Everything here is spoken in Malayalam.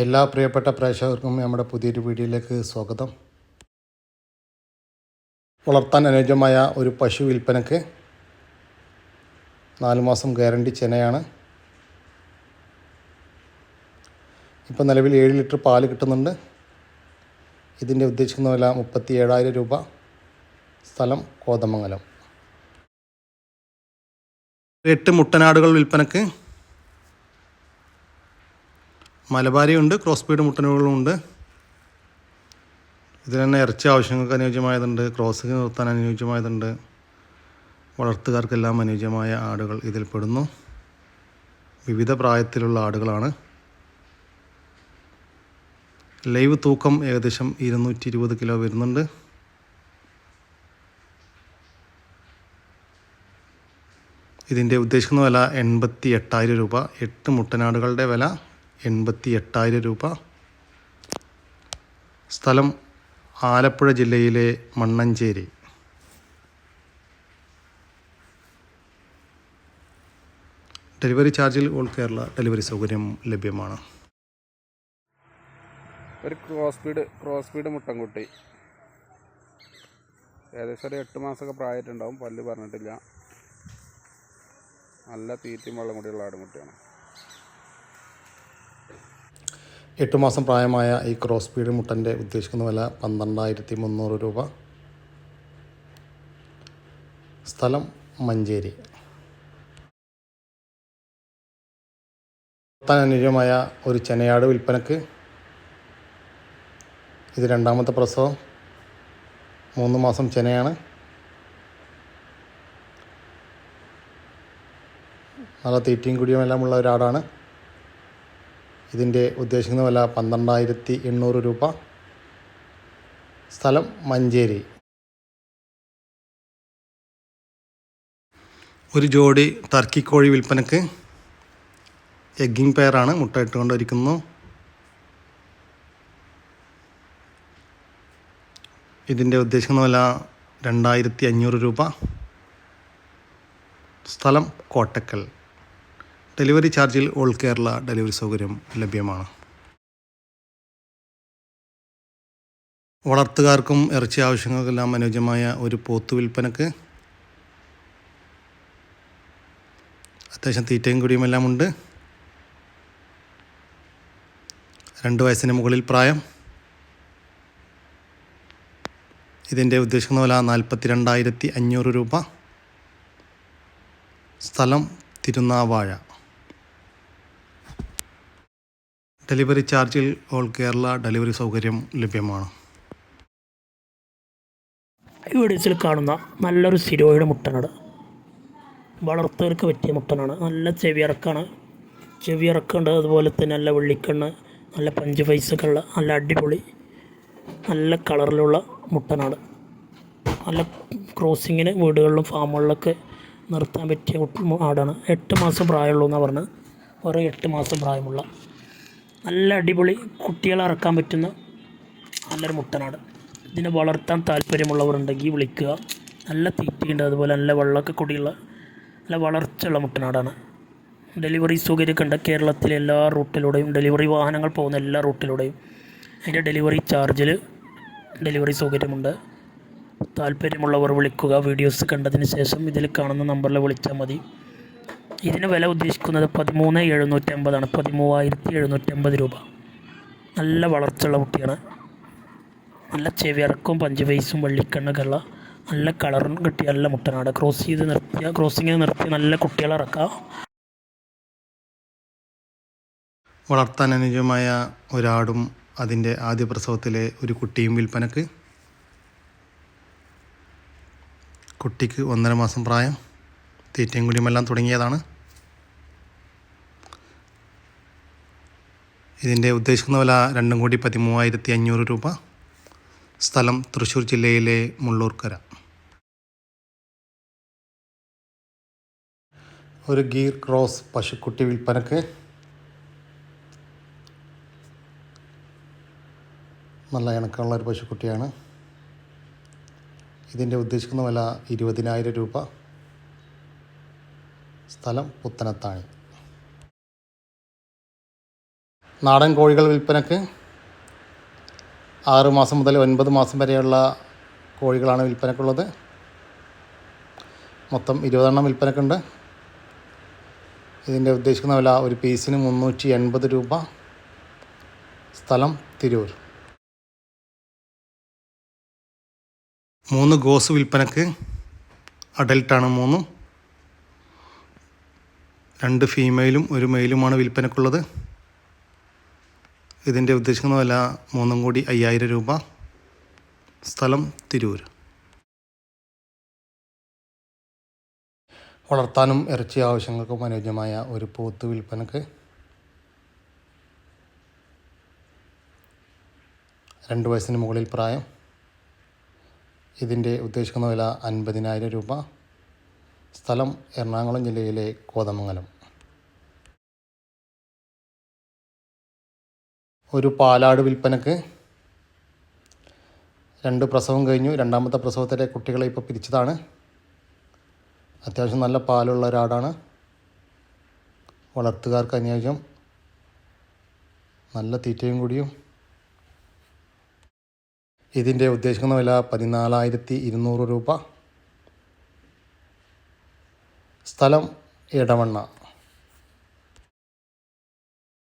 എല്ലാ പ്രിയപ്പെട്ട പ്രേക്ഷകർക്കും നമ്മുടെ പുതിയൊരു വീഡിയോയിലേക്ക് സ്വാഗതം. വളർത്താൻ അനുയോജ്യമായ ഒരു പശു വിൽപ്പനക്ക് നാല് മാസം ഗ്യാരണ്ടി ചെനയാണ് ഇപ്പം നിലവിൽ ഏഴ് ലിറ്റർ പാൽ കിട്ടുന്നുണ്ട്. ഇതിന്റെ ഉദ്ദേശിക്കുന്ന വില മുപ്പത്തി ഏഴായിരം രൂപ. സ്ഥലം കോതമംഗലം. എട്ട് മുട്ടനാടുകൾ വിൽപ്പനക്ക് മലബാരിയുണ്ട് ക്രോസ് ബീഡ് മുട്ടനുകളുമുണ്ട് ഇതിൽ തന്നെ ഇറച്ചി ആവശ്യങ്ങൾക്ക് അനുയോജ്യമായതുണ്ട് ക്രോസിങ് നിർത്താൻ അനുയോജ്യമായതുണ്ട്. വളർത്തുകാർക്കെല്ലാം അനുയോജ്യമായ ആടുകൾ ഇതിൽ പെടുന്നു. വിവിധ പ്രായത്തിലുള്ള ആടുകളാണ്. ലൈവ് തൂക്കം ഏകദേശം ഇരുന്നൂറ്റി ഇരുപത് കിലോ വരുന്നുണ്ട്. ഇതിന്റെ ഉദ്ദേശിക്കുന്ന വില എൺപത്തി എട്ടായിരം രൂപ. എട്ട് മുട്ടനാടുകളുടെ വില എൺപത്തി എട്ടായിരം രൂപ. സ്ഥലം ആലപ്പുഴ ജില്ലയിലെ മണ്ണഞ്ചേരി. ഡെലിവറി ചാർജിൽ ഓൾ കേരള ഡെലിവറി സൗകര്യം ലഭ്യമാണ്. ഒരു ക്രോസ് ബീഡ് ക്രോസ് ബീഡ് മുട്ടൻകുട്ടി. ഏകദേശം ഒരു എട്ട് മാസമൊക്കെ പ്രായമായിട്ടുണ്ടാവും പല്ല് പറഞ്ഞിട്ടില്ല. നല്ല തീറ്റയും വെള്ളം കൂടിയുള്ള ആടുമുട്ടയാണ് എട്ട് മാസം പ്രായമായ ഈ ക്രോസ് പീഡ് മുട്ടന്റെ ഉദ്ദേശിക്കുന്ന വില പന്ത്രണ്ടായിരത്തി മുന്നൂറ് രൂപ. സ്ഥലം മഞ്ചേരി. അനുയോജ്യമായ ഒരു ചെനയാട് വിൽപ്പനക്ക് ഇത് രണ്ടാമത്തെ പ്രസവം. മൂന്ന് മാസം ചെനയാണ്. നല്ല തീറ്റയും കുടിയും എല്ലാം ഉള്ള ഒരാടാണ്. ഇതിന്റെ ഉദ്ദേശിക്കുന്ന വില പന്ത്രണ്ടായിരത്തി എണ്ണൂറ് രൂപ. സ്ഥലം മഞ്ചേരി. ഒരു ജോഡി ടർക്കി കോഴി വിൽപ്പനക്ക് എഗ്ഗിങ് പെയറാണ് മുട്ട ഇട്ടുകൊണ്ടിരിക്കുന്നു ഇതിന്റെ ഉദ്ദേശിക്കുന്ന വില രണ്ടായിരത്തി അഞ്ഞൂറ് രൂപ. സ്ഥലം കോട്ടക്കൽ. ഡെലിവറി ചാർജിൽ ഓൾ കേരള ഡെലിവറി സൗകര്യം ലഭ്യമാണ്. വളർത്തുകാർക്കും ഇറച്ചി ആവശ്യങ്ങൾക്കെല്ലാം അനുയോജ്യമായ ഒരു പോത്ത് വിൽപ്പനക്ക് അത്യാവശ്യം തീറ്റയും കുടിയും എല്ലാം ഉണ്ട്. രണ്ട് വയസ്സിന് മുകളിൽ പ്രായം. ഇതിന്റെ ഉദ്ദേശിക്കുന്ന വില നാൽപ്പത്തി രണ്ടായിരത്തി അഞ്ഞൂറ് രൂപ. സ്ഥലം തിരുനാവാഴ. ഡെലിവറി ചാർജിൽ ഓൾ കേരള ഡെലിവറി സൗകര്യം ലഭ്യമാണ്. ഈ വീഡിയോസിൽ കാണുന്ന നല്ലൊരു സിരോയുടെ മുട്ടനാണ് വളർത്തവർക്ക് പറ്റിയ മുട്ടനാണ്. നല്ല ചെവിയിറക്കാണ്. ചെവിയിറക്കുണ്ട്. അതുപോലെ തന്നെ നല്ല വെള്ളിക്കണ്ണ് നല്ല പഞ്ച് പൈസൊക്കെ ഉള്ള നല്ല അടിപൊളി നല്ല കളറിലുള്ള മുട്ടനാണ് നല്ല ക്രോസിങ്ങിന് വീടുകളിലും ഫാമുകളിലൊക്കെ നിർത്താൻ പറ്റിയ ആടാണ്. എട്ട് മാസം പ്രായമുള്ളൂ എന്നാണ് പറഞ്ഞത്. ഓരോ എട്ട് മാസം പ്രായമുള്ള നല്ല അടിപൊളി കുട്ടികളെ ഇറക്കാൻ പറ്റുന്ന നല്ലൊരു മുട്ടനാട്. ഇതിനെ വളർത്താൻ താല്പര്യമുള്ളവരുണ്ടെങ്കിൽ വിളിക്കുക. നല്ല തീറ്റയുണ്ട് അതുപോലെ നല്ല വെള്ളമൊക്കെ കൂടിയുള്ള നല്ല വളർച്ചയുള്ള മുട്ടനാടാണ്. ഡെലിവറി സൗകര്യമൊക്കെ ഉണ്ട്. കേരളത്തിലെ എല്ലാ റൂട്ടിലൂടെയും ഡെലിവറി വാഹനങ്ങൾ പോകുന്ന എല്ലാ റൂട്ടിലൂടെയും അതിന്റെ ഡെലിവറി ചാർജിൽ ഡെലിവറി സൗകര്യമുണ്ട്. താല്പര്യമുള്ളവർ വിളിക്കുക. വീഡിയോസ് കണ്ടതിന് ശേഷം ഇതിൽ കാണുന്ന നമ്പറിൽ വിളിച്ചാൽ മതി. ഇതിന് വില ഉദ്ദേശിക്കുന്നത് പതിമൂന്ന് എഴുന്നൂറ്റമ്പതാണ്. പതിമൂവായിരത്തി എഴുന്നൂറ്റമ്പത് രൂപ. നല്ല വളർച്ചയുള്ള കുട്ടിയാണ്. നല്ല ചെവിയിറക്കവും പഞ്ച് ഫേസും വെള്ളിക്കണ്ണൊക്കെയുള്ള നല്ല കളറും കിട്ടിയ നല്ല മുട്ടനാട്. ക്രോസ് ചെയ്ത് നിർത്തിയ ക്രോസിങ്ങിന് നിർത്തിയ നല്ല കുട്ടികളെ ഇറക്കാം. വളർത്താൻ അനുയോജ്യമായ ഒരാടും അതിന്റെ ആദ്യ പ്രസവത്തിലെ ഒരു കുട്ടിയും വിൽപ്പനക്ക്. കുട്ടിക്ക് ഒന്നര മാസം പ്രായം. തീറ്റയും കുടിയുമെല്ലാം തുടങ്ങിയതാണ്. ഇതിന്റെ ഉദ്ദേശിക്കുന്ന വില രണ്ടും കൂടി പതിമൂവായിരത്തി അഞ്ഞൂറ് രൂപ. സ്ഥലം തൃശ്ശൂർ ജില്ലയിലെ മുള്ളൂർക്കര. ഒരു ഗീർ ക്രോസ് പശുക്കുട്ടി വിൽപ്പനക്ക് നല്ല ഇണക്കമുള്ള ഒരു പശുക്കുട്ടിയാണ്. ഇതിന്റെ ഉദ്ദേശിക്കുന്ന വില ഇരുപതിനായിരം രൂപ. സ്ഥലം പുത്തനത്താണി. നാടൻ കോഴികൾ വിൽപ്പനക്ക് ആറ് മാസം മുതൽ ഒൻപത് മാസം വരെയുള്ള കോഴികളാണ് വിൽപ്പനക്കുള്ളത്. മൊത്തം ഇരുപതെണ്ണം വിൽപ്പനക്കുണ്ട്. ഇതിന്റെ ഉദ്ദേശിക്കുന്ന വില ഒരു പീസിന് മുന്നൂറ്റി എൺപത് രൂപ. സ്ഥലം തിരൂർ. മൂന്ന് ഗോസ് വിൽപ്പനക്ക് അഡൽട്ടാണ് മൂന്ന്. രണ്ട് ഫീമെയിലും ഒരു മെയിലുമാണ് വിൽപ്പനക്കുള്ളത്. ഇതിന്റെ ഉദ്ദേശിക്കുന്ന വില മൂന്നും കൂടി അയ്യായിരം രൂപ. സ്ഥലം തിരൂർ. വളർത്താനും ഇറച്ചി ആവശ്യങ്ങൾക്കും അനുയോജ്യമായ ഒരു പോത്ത് വിൽപ്പനക്ക് രണ്ട് വയസ്സിന് മുകളിൽ പ്രായം. ഇതിന്റെ ഉദ്ദേശിക്കുന്ന വില അൻപതിനായിരം രൂപ. സ്ഥലം എറണാകുളം ജില്ലയിലെ കോതമംഗലം. ഒരു പാലാട് വിൽപ്പനക്ക് രണ്ട് പ്രസവം കഴിഞ്ഞു. രണ്ടാമത്തെ പ്രസവത്തിലെ കുട്ടികളെ ഇപ്പോൾ പിരിച്ചതാണ്. അത്യാവശ്യം നല്ല പാലുള്ള ഒരാടാണ്. വളർത്തുകാർക്ക് അനുയോജ്യം. നല്ല തീറ്റയും കൂടിയും. ഇതിന്റെ ഉദ്ദേശിക്കുന്ന വില പതിനാലായിരത്തി ഇരുന്നൂറ് രൂപ. സ്ഥലം ഇടവണ്ണ